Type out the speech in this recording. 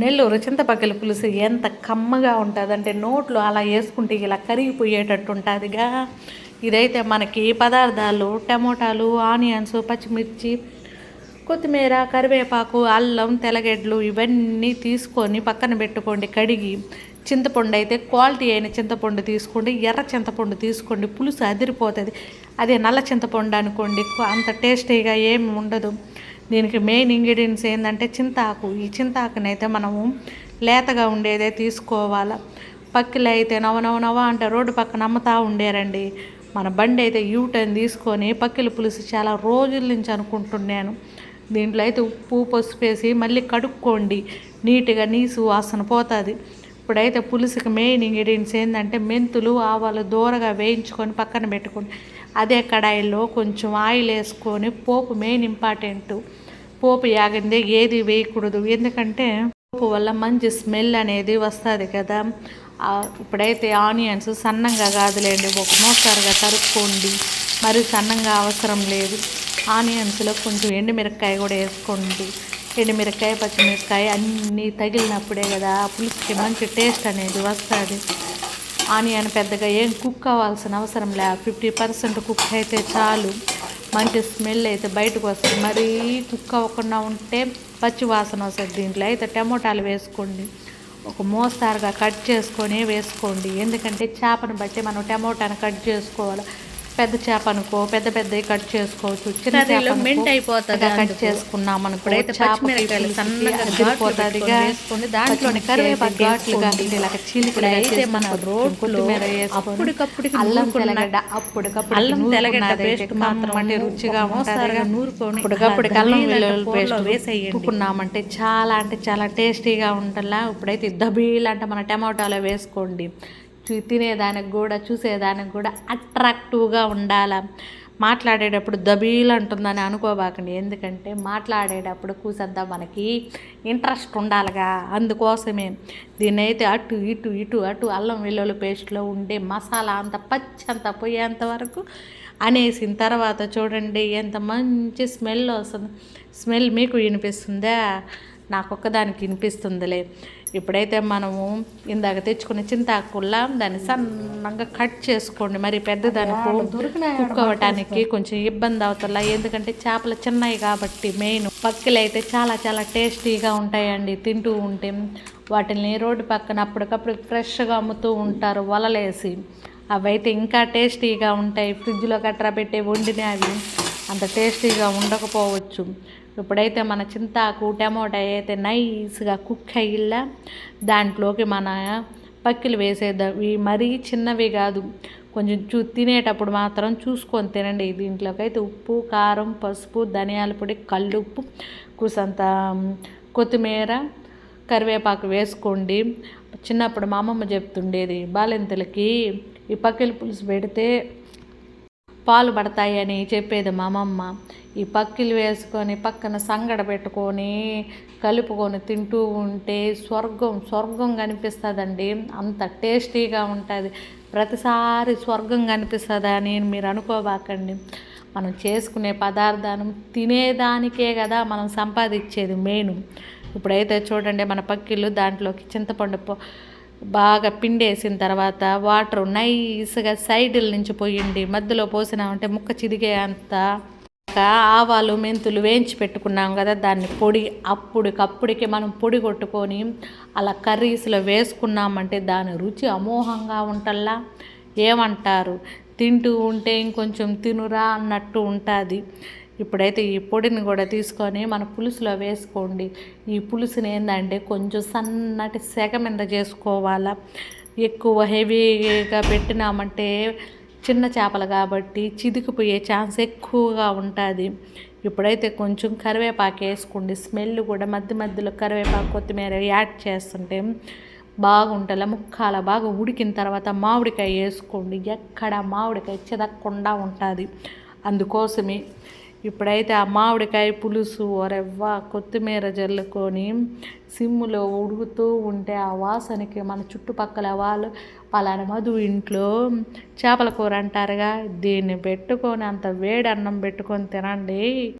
నెల్లూరు చింతపక్కల పులుసు ఎంత కమ్మగా ఉంటుందంటే నోట్లో అలా వేసుకుంటే ఇలా కరిగిపోయేటట్టు ఉంటుందిగా. ఇదైతే మనకి పదార్థాలు టమోటాలు ఆనియన్స్ పచ్చిమిర్చి కొత్తిమీర కరివేపాకు అల్లం తెల్లగడ్డలు ఇవన్నీ తీసుకొని పక్కన పెట్టుకోండి కడిగి. చింతపండు అయితే క్వాలిటీ అయిన చింతపండు తీసుకోండి ఎర్ర చింతపండు తీసుకోండి పులుసు అదిరిపోతుంది. అదే నల్ల చింతపండు అనుకోండి అంత టేస్టీగా ఏమి ఉండదు. దీనికి మెయిన్ ఇంగ్రీడియంట్స్ ఏంటంటే చింతాకు. ఈ చింతాకునైతే మనము లేతగా ఉండేదే తీసుకోవాలి. పక్కిలు అయితే నవ నవ నవ అంటే రోడ్డు పక్కన అమ్ముతా ఉండేరండి. మన బండి అయితే యూటర్న్ తీసుకొని పక్కిల పులుసు చాలా రోజుల నుంచి అనుకుంటున్నాను. దీంట్లో అయితే ఉప్పు పసుపు వేసి మళ్ళీ కడుక్కోండి. నీట్గా నీసు వాసన పోతుంది. ఇప్పుడైతే పులుసుకి మెయిన్ ఇంగ్రీడియంట్స్ ఏంటంటే మెంతులు ఆవాలు దూరగా వేయించుకొని పక్కన పెట్టుకుని అదే కడాయిలో కొంచెం ఆయిల్ వేసుకొని పోపు మెయిన్ ఇంపార్టెంట్ పోపు యాగిందే ఏది వేయకూడదు. ఎందుకంటే పోపు వల్ల మంచి స్మెల్ అనేది వస్తుంది కదా. ఇప్పుడైతే ఆనియన్స్ సన్నంగా కాదులేండి. ఒక మోస్తారుగా తరుక్కోండి. మరి సన్నంగా అవసరం లేదు. ఆనియన్స్లో కొంచెం ఎండుమిరపకాయ కూడా వేసుకోండి. ఎండుమిరకాయ పచ్చిమిరకాయ అన్నీ తగిలినప్పుడే కదా పులుసుకి మంచి టేస్ట్ అనేది వస్తుంది. ఆనియన్ పెద్దగా ఏం కుక్ అవ్వాల్సిన అవసరం లే. ఫిఫ్టీ పర్సెంట్ కుక్ అయితే చాలు. మంచి స్మెల్ అయితే బయటకు వస్తుంది. మరీ కుక్ అవ్వకుండా ఉంటే పచ్చి వాసన వస్తుంది దీంట్లో. అయితే టమోటాలు వేసుకోండి. ఒక మోస్తారుగా కట్ చేసుకొని వేసుకోండి. ఎందుకంటే చేపను బట్టి మనం టమోటాను కట్ చేసుకోవాలి. పెద్ద చేప అనుకో పెద్ద పెద్దవి కట్ చేసుకోవచ్చు. చిన్న చేప మెంట్ అయిపోతుంది కట్ చేసుకున్నాం అనుకో చేప సన్నగా వేసుకొని దాంట్లోని కరివేపాకు ఘాట్లుగా ఇలా చీలికలు అయితే మన రోడ్లో అప్పటికప్పుడు అల్లం తెలగడ్డ అప్పటికప్పుడు అల్లం తెలగడ్డ పేస్ట్ మాత్రం అంటే రుచిగా మోస్తారుగా నూరుకొని అప్పటికప్పుడు అల్లం వెల్లుల్లి పేస్ట్ వేసేయకున్నామంటే చాలా అంటే చాలా టేస్టీగా ఉంటుందా ఇప్పుడైతే దబీలు అంటే మన టమాటాలో వేసుకోండి. తినేదానికి కూడా చూసేదానికి కూడా అట్రాక్టివ్గా ఉండాల? మాట్లాడేటప్పుడు దబీలు అంటుందని అనుకోబాకండి. ఎందుకంటే మాట్లాడేటప్పుడు కూసంతా మనకి ఇంట్రెస్ట్ ఉండాలిగా. అందుకోసమే దీన్నైతే అటు ఇటు ఇటు అటు అల్లం వెల్లుల్లి పేస్ట్లో ఉండే మసాలా అంత పచ్చి అంత పోయేంత వరకు అనేసిన తర్వాత చూడండి ఎంత మంచి స్మెల్ వస్తుంది. స్మెల్ మీకు వినిపిస్తుందా? నాకొక్కదానికి వినిపిస్తుందిలే. ఇప్పుడైతే మనము ఇందాక తెచ్చుకున్న చింతాకుల్లా దాన్ని సన్నగా కట్ చేసుకోండి. మరి పెద్దదానికి కుక్ అవ్వటానికి కొంచెం ఇబ్బంది అవుతుందా ఎందుకంటే చేపలు చిన్నవి కాబట్టి మెయిన్ పక్కలు అయితే చాలా చాలా టేస్టీగా ఉంటాయండి. తింటూ ఉంటే వాటిని రోడ్డు పక్కన అప్పటికప్పుడు ఫ్రెష్గా అమ్ముతూ ఉంటారు వలలేసి. అవి అయితే ఇంకా టేస్టీగా ఉంటాయి. ఫ్రిడ్జ్లో కట్టరా పెట్టే వండినవి. అంత టేస్టీగా ఉండకపోవచ్చు. ఇప్పుడైతే మన చింతాకు టమోటా అయితే నైస్గా కుక్ అయ్యిలా దాంట్లోకి మన పక్కిలు వేసేది మరీ చిన్నవి కాదు. కొంచెం చూ తినేటప్పుడు మాత్రం చూసుకొని తినండి. దీంట్లోకి అయితే ఉప్పు కారం పసుపు ధనియాల పొడి కల్లుప్పు కూసంత కొత్తిమీర కరివేపాకు వేసుకోండి. చిన్నప్పుడు మా అమ్మమ్మ చెప్తుండేది బాలింతలకి ఈ పక్కిల పులుసు పెడితే పాలు పడతాయని చెప్పేది మా అమ్మమ్మ. ఈ పక్కిలు వేసుకొని పక్కన సంగడ పెట్టుకొని కలుపుకొని తింటూ ఉంటే స్వర్గం స్వర్గం కనిపిస్తుందండి. అంత టేస్టీగా ఉంటుంది. ప్రతిసారి స్వర్గం కనిపిస్తుందా అని మీరు అనుకోబాకండి. మనం చేసుకునే పదార్థాన్ని తినేదానికే కదా మనం సంపాదించేది మెయిన్. ఇప్పుడైతే చూడండి మన పక్కిళ్ళు దాంట్లోకి చింతపండు బాగా పిండేసిన తర్వాత వాటర్ నైస్గా సైడుల నుంచి పోయిండి. మధ్యలో పోసినామంటే ముక్క చిదిగే అంత. ఆవాలు మెంతులు వేయించి పెట్టుకున్నాం కదా దాన్ని పొడి అప్పుడికప్పుడికి మనం పొడి కొట్టుకొని అలా కర్రీస్లో వేసుకున్నామంటే దాని రుచి అమోహంగా ఉంటల్లా. ఏమంటారు? తింటూ ఉంటే ఇంకొంచెం తినురా అన్నట్టు ఉంటుంది. ఇప్పుడైతే ఈ పొడిని కూడా తీసుకొని మన పులుసులో వేసుకోండి. ఈ పులుసుని ఏంటంటే కొంచెం సన్నటి సెగ మీద చేసుకోవాలా. ఎక్కువ హెవీగా పెట్టినామంటే చిన్న చేపలు కాబట్టి చిదికిపోయే ఛాన్స్ ఎక్కువగా ఉంటుంది. ఇప్పుడైతే కొంచెం కరివేపాకు వేసుకోండి. స్మెల్ కూడా మధ్య మధ్యలో కరివేపాకు కొత్తిమీర యాడ్ చేస్తుంటే బాగుంటుంది. ముక్కాల బాగా ఉడికిన తర్వాత మామిడికాయ వేసుకోండి. ఎక్కడ మామిడికాయ చెదక్కుండా ఉంటుంది. అందుకోసమే ఇప్పుడైతే ఆ మామిడికాయ పులుసు ఒరెవ్వ కొత్తిమీర జల్లుకొని సిమ్ములో ఉడుకుతూ ఉంటే ఆ వాసనకి మన చుట్టుపక్కల వాళ్ళు పలానా మధు ఇంట్లో చేపల కూర అంటారుగా దీన్ని పెట్టుకొని అంత వేడి అన్నం పెట్టుకొని తినండి.